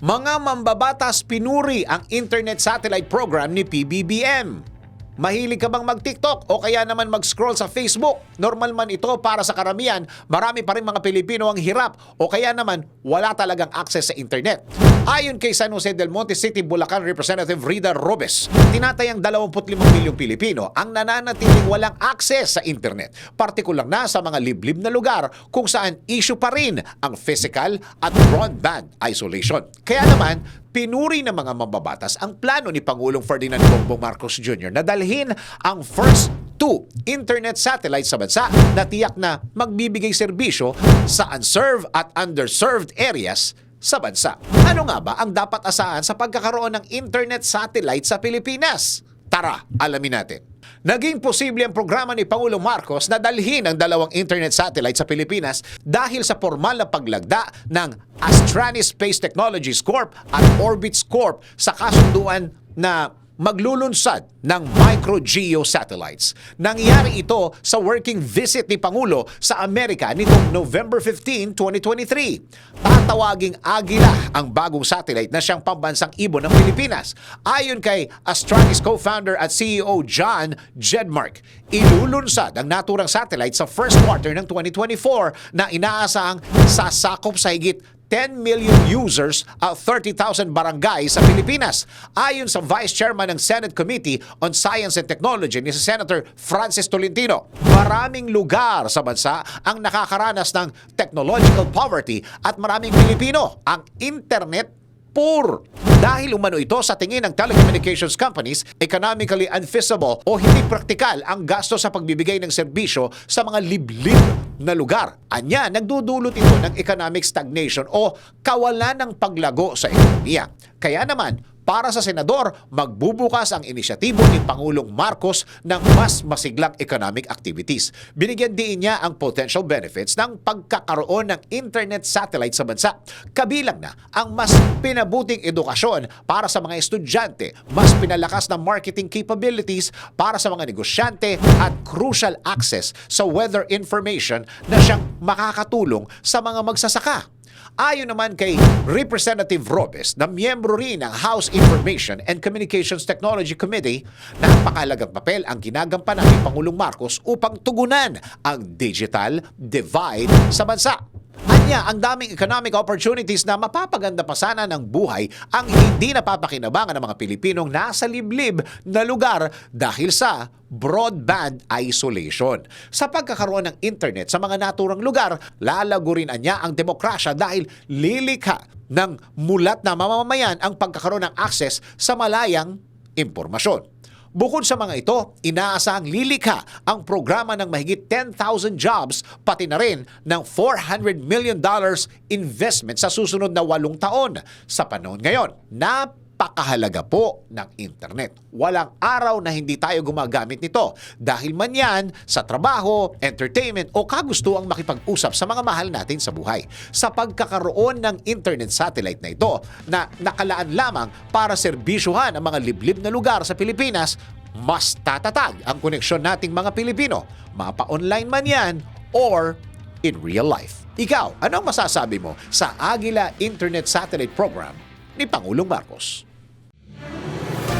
Mga mambabatas pinuri ang internet satellite program ni PBBM. Mahilig ka bang mag-TikTok o kaya naman mag-scroll sa Facebook? Normal man ito para sa karamihan, marami pa rin mga Pilipino ang hirap o kaya naman wala talagang access sa internet. Ayon kay San Jose del Monte City, Bulacan Representative Rida Robes, tinatayang 25 milyong Pilipino ang nananatiling walang access sa internet, partikular na sa mga liblib na lugar kung saan issue pa rin ang physical at broadband isolation. Kaya naman, pinuri ng mga mambabatas ang plano ni Pangulong Ferdinand Bongbong Marcos Jr. na dalhin ang first two internet satellites sa bansa na tiyak na magbibigay serbisyo sa unserved at underserved areas sa bansa. Ano nga ba ang dapat asahan sa pagkakaroon ng internet satellite sa Pilipinas? Tara, alamin natin. Naging posible ang programa ni Pangulong Marcos na dalhin ang dalawang internet satellite sa Pilipinas dahil sa formal na paglagda ng Astranis Space Technologies Corp at Orbits Corp sa kasunduan na maglulunsad ng micro-geo satellites. Nangyari ito sa working visit ni Pangulo sa Amerika nitong November 15, 2023. Tatawaging Agila ang bagong satellite na siyang pambansang ibon ng Pilipinas. Ayon kay Astranis co-founder at CEO John Jedmark, ilulunsad ang naturang satellite sa first quarter ng 2024 na inaasahang sasakop sa higit 10 million users at 30,000 barangay sa Pilipinas. Ayon sa Vice Chairman ng Senate Committee on Science and Technology ni Senator Francis Tolentino, maraming lugar sa bansa ang nakakaranas ng technological poverty at maraming Pilipino ang internet poor. Dahil umano ito sa tingin ng telecommunications companies, economically unfeasible o hindi praktikal ang gasto sa pagbibigay ng serbisyo sa mga liblib na lugar. Anya, nagdudulot ito ng economic stagnation o kawalan ng paglago sa ekonomiya. Kaya naman, para sa senador, magbubukas ang inisyatibo ni Pangulong Marcos ng mas masiglang economic activities. Binigyan din niya ang potential benefits ng pagkakaroon ng internet satellite sa bansa. Kabilang na ang mas pinabuting edukasyon para sa mga estudyante, mas pinalakas na marketing capabilities para sa mga negosyante at crucial access sa weather information na siyang makakatulong sa mga magsasaka. Ayon naman kay Representative Robes na miyembro rin ng House Information and Communications Technology Committee, napakalagang papel ang ginagampanan ni Pangulong Marcos upang tugunan ang digital divide sa bansa. Anya, ang daming economic opportunities na mapapaganda pa sana ng buhay ang hindi napapakinabangan ng mga Pilipinong nasa liblib na lugar dahil sa broadband isolation. Sa pagkakaroon ng internet sa mga naturang lugar, lalago rin anya ang demokrasya dahil lilikha ng mulat na mamamayan ang pagkakaroon ng access sa malayang impormasyon. Bukod sa mga ito, inaasahang lilikha ang programa ng mahigit 10,000 jobs pati na rin ng 400 million dollars investment sa susunod na walong taon. Sa panahon ngayon, napakahalaga po ng internet. Walang araw na hindi tayo gumagamit nito dahil man yan sa trabaho, entertainment o kagustuang makipag-usap sa mga mahal natin sa buhay. Sa pagkakaroon ng internet satellite na ito na nakalaan lamang para serbisyuhan ang mga liblib na lugar sa Pilipinas, mas tatatag ang koneksyon nating mga Pilipino, mapa-online man yan or in real life. Ikaw, anong masasabi mo sa Agila Internet Satellite Program ni Pangulong Marcos?